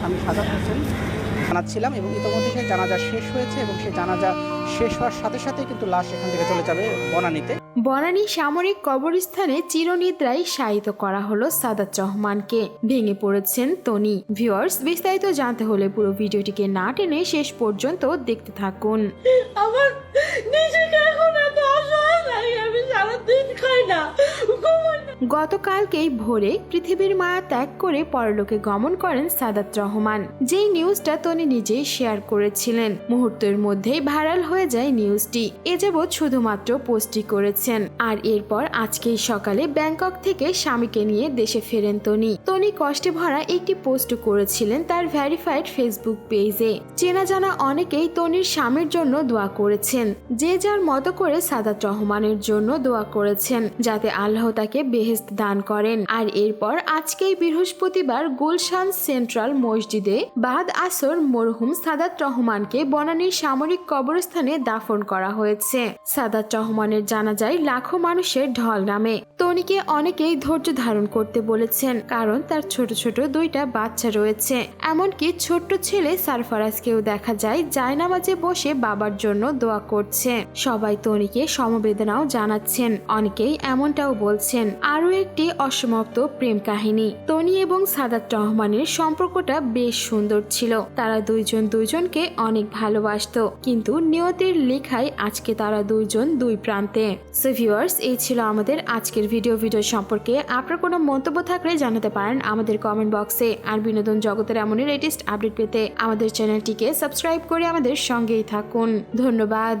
স্বামী সাজাদ হোসেন জানাচ্ছিলাম এবং ইতোমধ্যে সেই জানাজা শেষ হয়েছে এবং সেই জানাজা শেষ হওয়ার সাথে সাথে কিন্তু লাশ এখান থেকে চলে যাবে বনানীতে। বনানী সামরিক কবরস্থানে চিরনিদ্রায় শায়িত করা হলো সাদাত রহমানকে। ভেঙে পড়েছেন তনি। ভিউয়ার্স বিস্তারিত জানতে হলে পুরো ভিডিওটিকে না টেনে শেষ পর্যন্ত দেখতে থাকুন। আমার নিজেকে এখন এত অসহায় লাগে আমি সারাদিন খাই না। গতকালকেই ভোরে পৃথিবীর মায়া ত্যাগ করে পরলোকে গমন করেন সাদাত রহমান, যেই নিউজটা তনি নিজেই শেয়ার করেছিলেন। মুহূর্তের মধ্যেই ভাইরাল হয়ে যায় নিউজটি। এ যাবৎ শুধুমাত্র পোস্টই করেছেন। আর এরপর আজকেই সকালে ব্যাংকক থেকে স্বামীকে নিয়ে দেশে ফেরেন তনি। তনি কষ্টে ভরা একটি পোস্ট করেছিলেন তার ভ্যারিফাইড ফেসবুক পেজে। চেনা জানা অনেকেই তনির স্বামীর জন্য দোয়া করেছেন, যে যার মতো করে সাদাত রহমানের জন্য দোয়া করেছেন, যাতে আল্লাহ তাকে বেহেস্ত দান করেন। আর এরপর আজকেই বৃহস্পতিবার গুলশান সেন্ট্রাল মসজিদে বাদ আসর মরহুম সাদাত রহমানকে বনানীর সামরিক কবরস্থানে দাফন করা হয়েছে। সাদাত রহমানের জানাজায় লাখো মানুষের ঢল নামে। তনিকে অনেকেই ধৈর্য ধারণ করতে বলেছেন, কারণ তার ছোট ছোট দুইটা বাচ্চা রয়েছে। এমনকি ছোট্ট ছেলে সারফারাজকেও দেখা যায়, জায়নামাজে বসে বাবার জন্য দোয়া করছে। সবাই তনিকে সমবেদনাও জানাচ্ছেন। অনেকেই এমনটাও বলছেন আরও একটি অসমাপ্ত প্রেম কাহিনী। তনি এবং সাদাত রহমানের সম্পর্কটা বেশ সুন্দর ছিল। তারা দুইজন দুইজনকে অনেক ভালোবাসতো, কিন্তু নিয়তির লেখায় আজকে তারা দুইজন দুই প্রান্তে। সো ভিউয়ার্স এই ছিল আমাদের আজকের ভিডিও ভিডিও সম্পর্কে আপনার কোনো মন্তব্য থাকলে জানাতে পারেন আমাদের কমেন্ট বক্সে আর বিনোদন জগতের এমনই লেটেস্ট আপডেট পেতে আমাদের চ্যানেলটিকে সাবস্ক্রাইব করে আমাদের সঙ্গেই থাকুন। ধন্যবাদ।